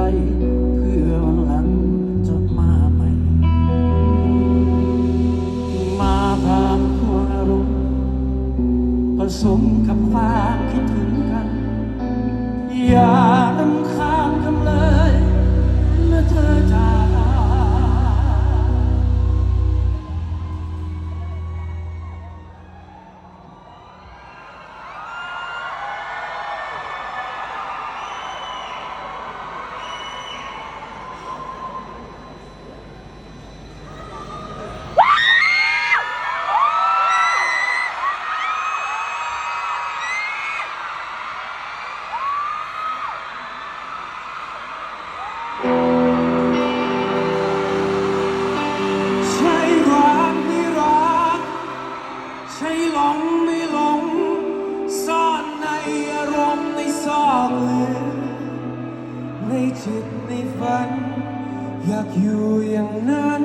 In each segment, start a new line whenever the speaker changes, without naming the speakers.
ไปเพื่อวันหลังจะมาใหม่ มาผ่างพวงอารมณ์ผสมกับความคิดถึงกัน อย่ารำค อยากอยู่อย่างนั้น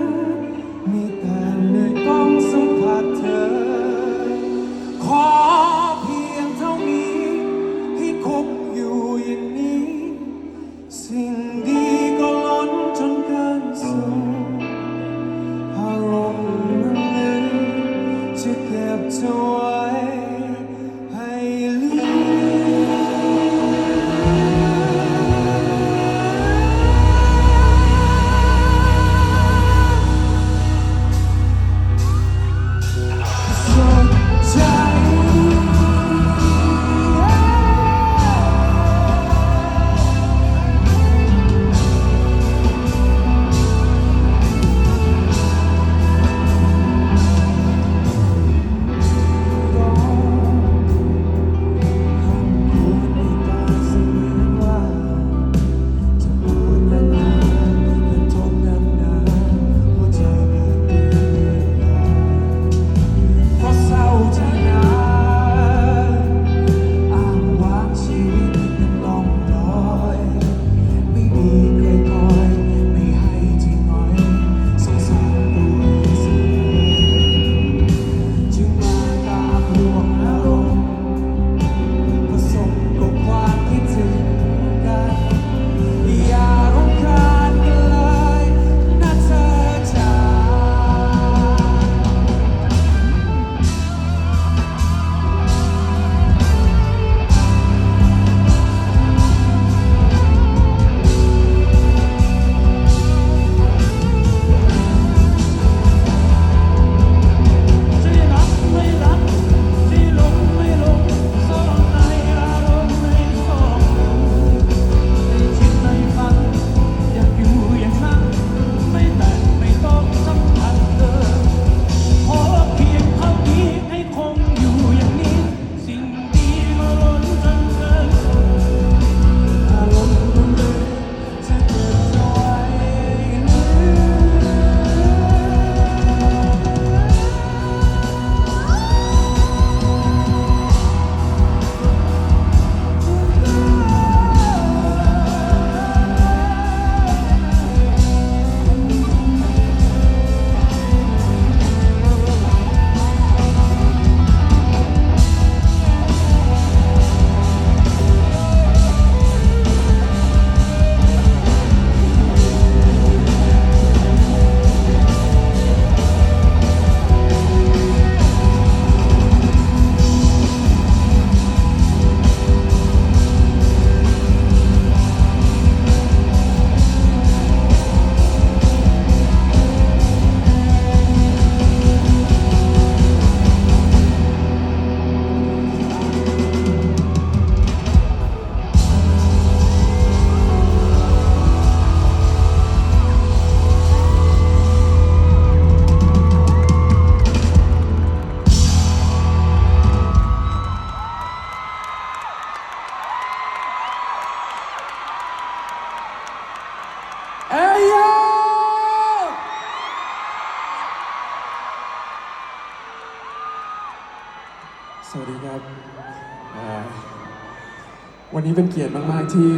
วันนี้เป็นเกียรติมากๆที่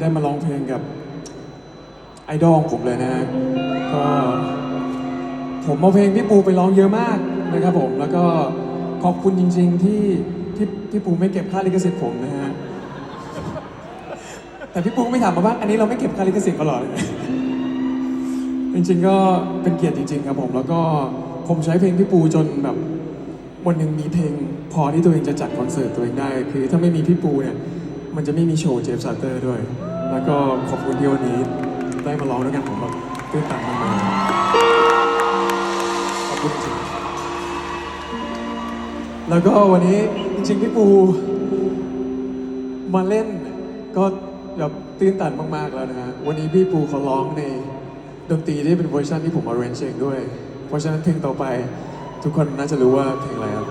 ได้มาร้องเพลงกับไอดอลของผมเลยนะฮะก็ผมเอาเพลงพี่ปูไปร้องเยอะมากนะครับผม แล้วก็ขอบคุณจริง ๆ ที่ที่ที่ปูไม่เก็บค่าลิขสิทธิ์ผมนะฮะ
แต่พี่ปูก็ไม่ถามมาว่าอันนี้เราไม่เก็บค่าลิขสิทธิ์มาหรอจริงๆก็เป็นเกียรติจริง ๆ ครับผม แล้วก็ผมใช้เพลงพี่ปูจนแบบวันหนึ่งมีเพลงพอที่ตัวเองจะจัดคอนเสิร์ตตัวเองได้ คือถ้าไม่มีพี่ปูเนี่ย มันจะไม่มีโชว์เจฟซาเตอร์ด้วย แล้วก็ขอบคุณที่วันนี้ได้มาร้องด้วยกันผมแบบตื่นตันมากๆขอบคุณจริงแล้วก็วันนี้จริงๆพี่ปูมาเล่นก็แบบตื่นตันมากๆแล้วนะฮะ วันนี้พี่ปูเขาร้องในดนตรีที่เป็นเวอร์ชันที่ผมมาเรนเชงด้วย เพราะฉะนั้นเพลงต่อไป ทุกคนน่าจะรู้ว่าเพลงอะไรครับ